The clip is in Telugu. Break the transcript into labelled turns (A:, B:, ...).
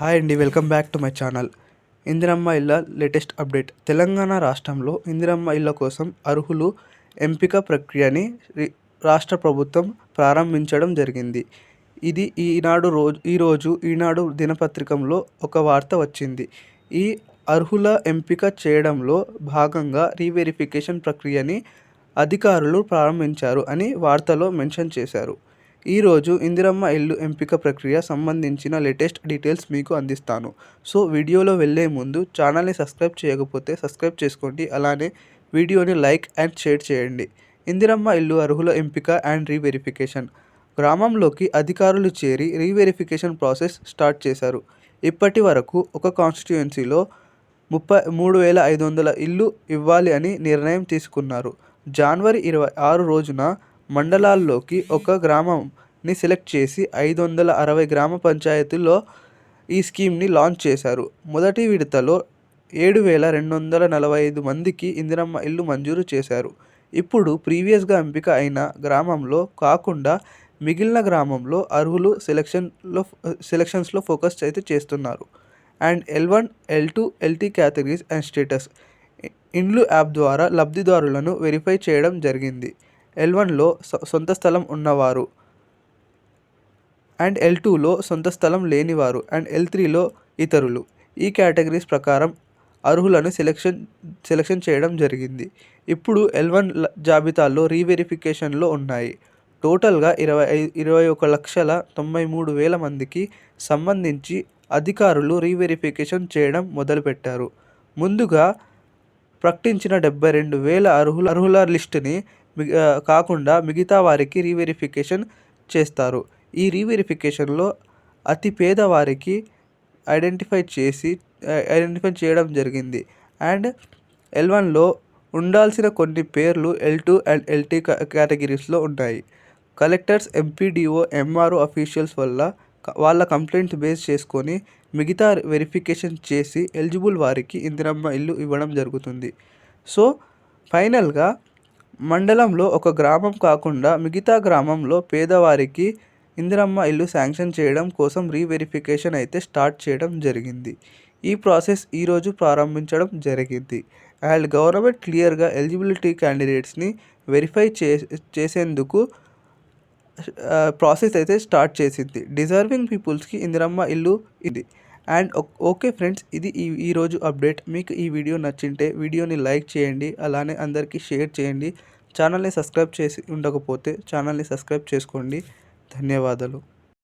A: హాయ్ అండి welcome back to my channel. Indiramma ఇళ్ళ లేటెస్ట్ అప్డేట్. తెలంగాణ రాష్ట్రంలో ఇందిరమ్మ ఇళ్ళ కోసం అర్హులు ఎంపిక ప్రక్రియని రి- రాష్ట్ర ప్రభుత్వం ప్రారంభించడం జరిగింది. ఇది ఈనాడు రోజు ఈరోజు ఈనాడు దినపత్రికంలో ఒక వార్త వచ్చింది. ఈ అర్హుల ఎంపిక చేయడంలో భాగంగా రీవెరిఫికేషన్ ప్రక్రియని అధికారులు ప్రారంభించారు అని వార్తలో మెన్షన్ చేశారు. ఈరోజు ఇందిరమ్మ ఇల్లు ఎంపిక ప్రక్రియ సంబంధించిన లేటెస్ట్ డీటెయిల్స్ మీకు అందిస్తాను. సో వీడియోలో వెళ్ళే ముందు ఛానల్ని సబ్స్క్రైబ్ చేయకపోతే సబ్స్క్రైబ్ చేసుకోండి. అలానే వీడియోని లైక్ అండ్ షేర్ చేయండి. ఇందిరమ్మ ఇల్లు అర్హుల ఎంపిక అండ్ రీవెరిఫికేషన్. గ్రామంలోకి అధికారులు చేరి రీవెరిఫికేషన్ ప్రాసెస్ స్టార్ట్ చేశారు. ఇప్పటి వరకు ఒక కాన్స్టిట్యుయెన్సీలో ముప్పై మూడు వేల ఐదు వందల ఇల్లు ఇవ్వాలి అని నిర్ణయం తీసుకున్నారు. జనవరి ఇరవై ఆరు రోజున మండలాల్లోకి ఒక గ్రామంని సెలెక్ట్ చేసి ఐదు వందల అరవై గ్రామ పంచాయతీల్లో ఈ స్కీమ్ని లాంచ్ చేశారు. మొదటి విడతలో ఏడు వేల రెండు వందల నలభై ఐదు మందికి ఇందిరమ్మ ఇల్లు మంజూరు చేశారు. ఇప్పుడు ప్రీవియస్గా ఎంపిక అయిన గ్రామంలో కాకుండా మిగిలిన గ్రామంలో అర్హులు సెలక్షన్లో సెలక్షన్స్లో ఫోకస్ అయితే చేస్తున్నారు. And L one L two LT categories and status ఇండ్లు యాప్ ద్వారా లబ్ధిదారులను వెరిఫై చేయడం జరిగింది. ఎల్ వన్లో సొంత స్థలం ఉన్నవారు. అండ్ ఎల్ టూలో సొంత స్థలం లేనివారు. అండ్ ఎల్ త్రీలో ఇతరులు. ఈ కేటగిరీస్ ప్రకారం అర్హులను సెలెక్షన్ సెలెక్షన్ చేయడం జరిగింది. ఇప్పుడు ఎల్ వన్ జాబితాలో రీవెరిఫికేషన్లో ఉన్నాయి. టోటల్గా ఇరవై ఇరవై ఒక లక్షల తొంభై మూడు వేల మందికి సంబంధించి అధికారులు రీవెరిఫికేషన్ చేయడం మొదలుపెట్టారు. ముందుగా ప్రకటించిన డెబ్బై రెండు వేల అర్హుల అర్హుల లిస్టుని కాకుండా మిగతా వారికి రీవెరిఫికేషన్ చేస్తారు. ఈ రీవెరిఫికేషన్లో అతి పేదవారికి ఐడెంటిఫై చేసి ఐడెంటిఫై చేయడం జరిగింది. అండ్ ఎల్ వన్లో ఉండాల్సిన కొన్ని పేర్లు ఎల్ టూ అండ్ ఎల్టీ కేటగిరీస్లో ఉన్నాయి కలెక్టర్స్ ఎంపీడీఓ ఎంఆర్ఓ అఫీషియల్స్ వల్ల వాళ్ళ కంప్లైంట్ బేస్ చేసుకొని మిగతా వెరిఫికేషన్ చేసి ఎలిజిబుల్ వారికి ఇందిరమ్మ ఇల్లు ఇవ్వడం జరుగుతుంది. సో ఫైనల్గా మండలంలో ఒక గ్రామం కాకుండా మిగతా గ్రామంలో పేదవారికి ఇందిరమ్మ ఇల్లు శాంక్షన్ చేయడం కోసం రీవెరిఫికేషన్ అయితే స్టార్ట్ చేయడం జరిగింది. ఈ ప్రాసెస్ ఈరోజు ప్రారంభించడం జరిగింది. అండ్ గవర్నమెంట్ క్లియర్గా ఎలిజిబిలిటీ క్యాండిడేట్స్ని వెరిఫై చే చేసేందుకు ప్రాసెస్ అయితే స్టార్ట్ చేసింది. డిజర్వింగ్ పీపుల్స్కి ఇందిరమ్మ ఇల్లు ఇది. అండ్ ఓకే ఫ్రెండ్స్ ఇది ఈ ఈరోజు అప్డేట్. మీకు ఈ వీడియో నచ్చింటే వీడియోని లైక్ చేయండి అలానే అందరికీ షేర్ చేయండి. ఛానల్ని సబ్స్క్రైబ్ చేసి ఉండకపోతే ఛానల్ని సబ్స్క్రైబ్ చేసుకోండి. ధన్యవాదాలు.